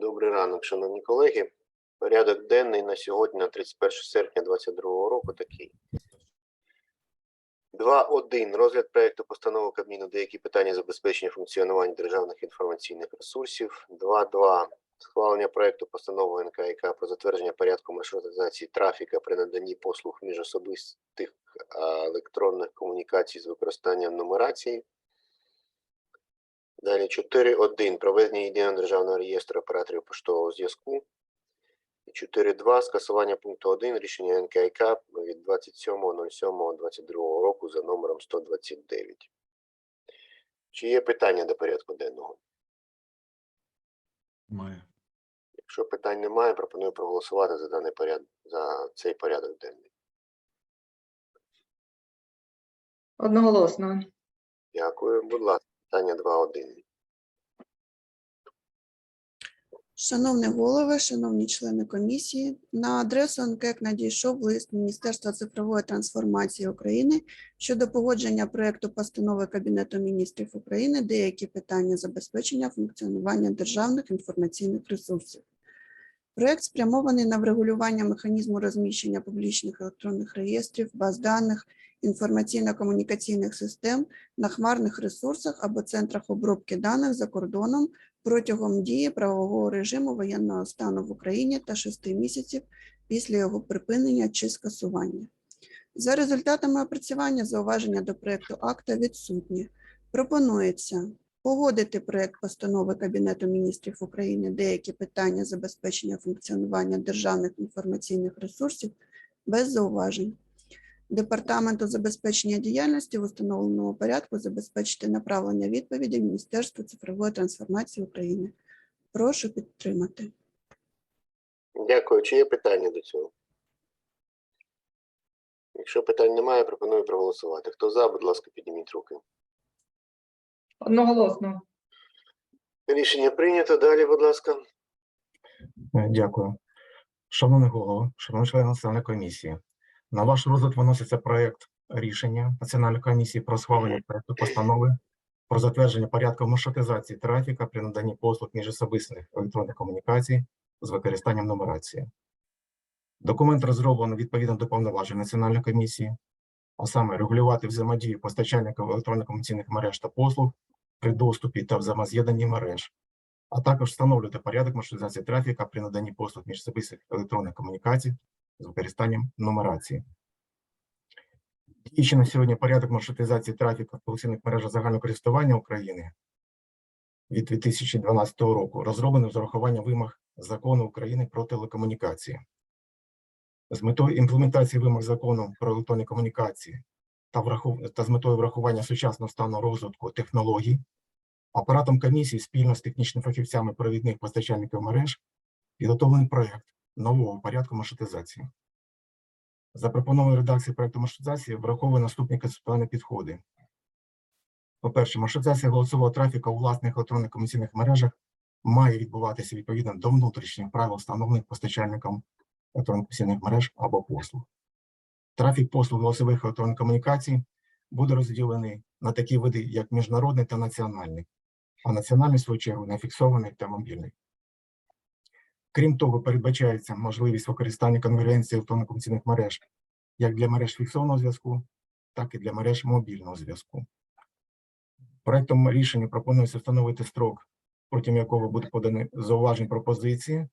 Добрий ранок, шановні колеги. Порядок денний на сьогодні, на 31 серпня 2022 року, такий. 2.1. Розгляд проекту постанови Кабміну деякі питання забезпечення функціонування державних інформаційних ресурсів. 2.2. Схвалення проекту постанови НКК про затвердження порядку маршрутизації трафіка при наданні послуг міжособистих електронних комунікацій з використанням нумерації. Далі 4.1. Проведення єдиного державного реєстру операторів поштового зв'язку. І 4.2. Скасування пункту 1 рішення НКК від 27.07.22 року за номером 129. Чи є питання до порядку денного? Має. Якщо питань немає, пропоную проголосувати за даний порядок за цей порядок денний. Одноголосно. Дякую. Будь ласка, питання 2.1. Шановний голове, шановні члени комісії, на адресу НКЕК надійшов лист Міністерства цифрової трансформації України щодо погодження проекту постанови Кабінету міністрів України деякі питання забезпечення функціонування державних інформаційних ресурсів. Проект спрямований на врегулювання механізму розміщення публічних електронних реєстрів, баз даних, інформаційно-комунікаційних систем на хмарних ресурсах або центрах обробки даних за кордоном протягом дії правового режиму воєнного стану в Україні та шести місяців після його припинення чи скасування. За результатами опрацювання зауваження до проекту акта відсутні. Пропонується погодити проект постанови Кабінету міністрів України деякі питання забезпечення функціонування державних інформаційних ресурсів без зауважень. Департаменту забезпечення діяльності в установленому порядку забезпечити направлення відповіді Міністерству цифрової трансформації України. Прошу підтримати. Дякую. Чи є питання до цього? Якщо питань немає, пропоную проголосувати. Хто за, будь ласка, підніміть руки. Одноголосно. Рішення прийнято. Далі, будь ласка. Е, Дякую. Шановний голово, шановні члени Національної комісії, на ваш розгляд виноситься проект рішення Національної комісії про схвалення проекту постанови про затвердження порядку маршрутизації трафіка при наданні послуг міжособистих електронних комунікацій з використанням нумерації. Документ розроблено відповідно до повноважень Національної комісії, а саме регулювати взаємодію постачальників електронно-комунікаційних мереж та послуг при доступі та взаємоз'єднанні мереж, а також встановлювати порядок маршрутизації трафіка при наданні послуг міжособистих електронних комунікацій з використанням нумерації. Діючий на сьогодні порядок маршрутизації трафіку в поліційних мережах загального користування України від 2012 року розроблений з урахуванням вимог закону України про телекомунікації. З метою імплементації вимог закону про електронні комунікації та, враху- та з метою врахування сучасного стану розвитку технологій апаратом комісії спільно з технічними фахівцями провідних постачальників мереж підготовлений проект нового порядку маршрутизації. Запропонованої редакції проекту маршрутизації враховує наступні концептуальні підходи. По-перше, маршрутизація голосового трафіку у власних електронних комунікаційних мережах має відбуватися відповідно до внутрішніх правил, встановлених постачальником електронних комунікаційних мереж або послуг. Трафік послуг голосових електронних комунікацій буде розділений на такі види, як міжнародний та національний, а національний, в свою чергу, на фіксований та мобільний. Крім того, передбачається можливість використання конференції електронно-комунікаційних мереж як для мереж фіксованого зв'язку, так і для мереж мобільного зв'язку. Проектом рішення пропонується встановити строк, протягом якого буде подані зауважені пропозиції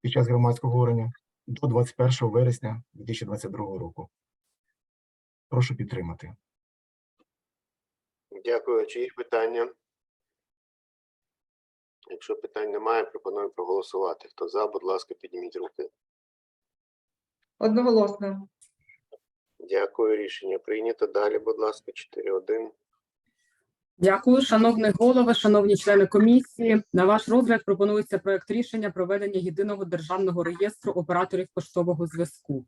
під час громадського говорення до 21 вересня 2022 року. Прошу підтримати. Дякую. Чи є питання? Якщо питань немає, пропоную проголосувати. Хто за, будь ласка, підніміть руки. Одноголосно. Дякую. Рішення прийнято. Далі, будь ласка, 4.1. Дякую, шановний голове, шановні члени комісії. На ваш розгляд пропонується проект рішення проведення єдиного державного реєстру операторів поштового зв'язку.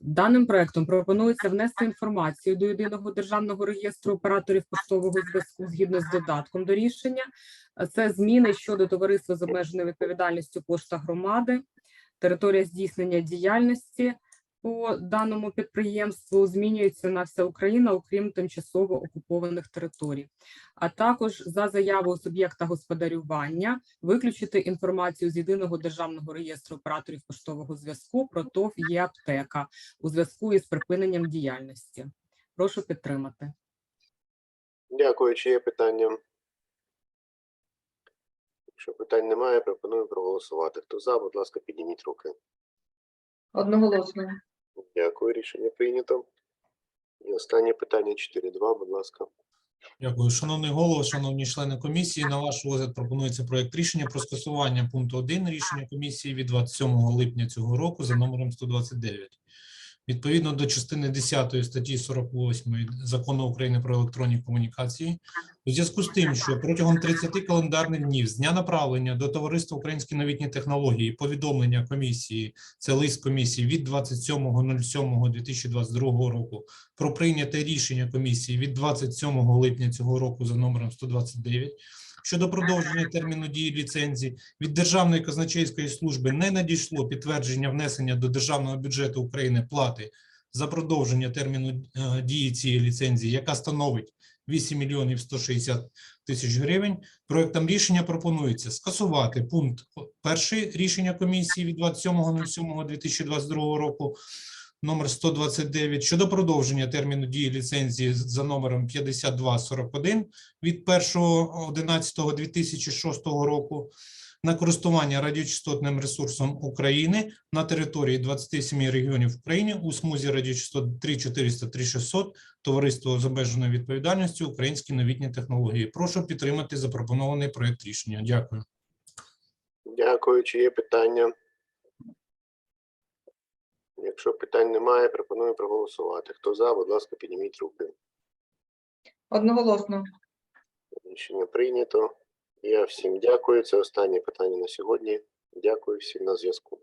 Даним проектом пропонується внести інформацію до єдиного державного реєстру операторів поштового зв'язку згідно з додатком до рішення. Це зміни щодо товариства з обмеженою відповідальністю пошта громади, територія здійснення діяльності, по даному підприємству змінюється на вся Україна, окрім тимчасово окупованих територій. А також за заявою суб'єкта господарювання виключити інформацію з єдиного державного реєстру операторів поштового зв'язку про ТОВ є аптека у зв'язку із припиненням діяльності. Прошу підтримати. Дякую. Чи є питання? Якщо питань немає, пропоную проголосувати. Хто за, будь ласка, підніміть руки. Одноголосно. Дякую, рішення прийнято. І останнє питання 4.2, будь ласка. Дякую, шановний голово, шановні члени комісії. На ваш розгляд пропонується проект рішення про скасування пункту 1 рішення комісії від 27 липня цього року за номером 129. Відповідно до частини 10 статті 48 Закону України про електронні комунікації, у зв'язку з тим, що протягом 30 календарних днів з дня направлення до Товариства Українські новітні технології повідомлення комісії, це лист комісії від 27.07.2022 року про прийняте рішення комісії від 27 липня цього року за номером 129 щодо продовження терміну дії ліцензії від Державної казначейської служби не надійшло підтвердження внесення до Державного бюджету України плати за продовження терміну е, дії цієї ліцензії, яка становить 8 мільйонів 160 тисяч гривень. Проектом рішення пропонується скасувати пункт перший рішення комісії від 27.07.2022 року номер 129 щодо продовження терміну дії ліцензії за номером 5241 від 1.11.2006 року на користування радіочастотним ресурсом України на території 27 регіонів України у смузі радіочастот 3400 3600 Товариство з обмеженою відповідальністю Українські новітні технології. Прошу підтримати запропонований проект рішення. Дякую. Дякую. Чи є питання? Якщо питань немає, пропоную проголосувати. Хто за, будь ласка, підніміть руки. Одноголосно. Рішення прийнято. Я всім дякую. Це останнє питання на сьогодні. Дякую всім на зв'язку.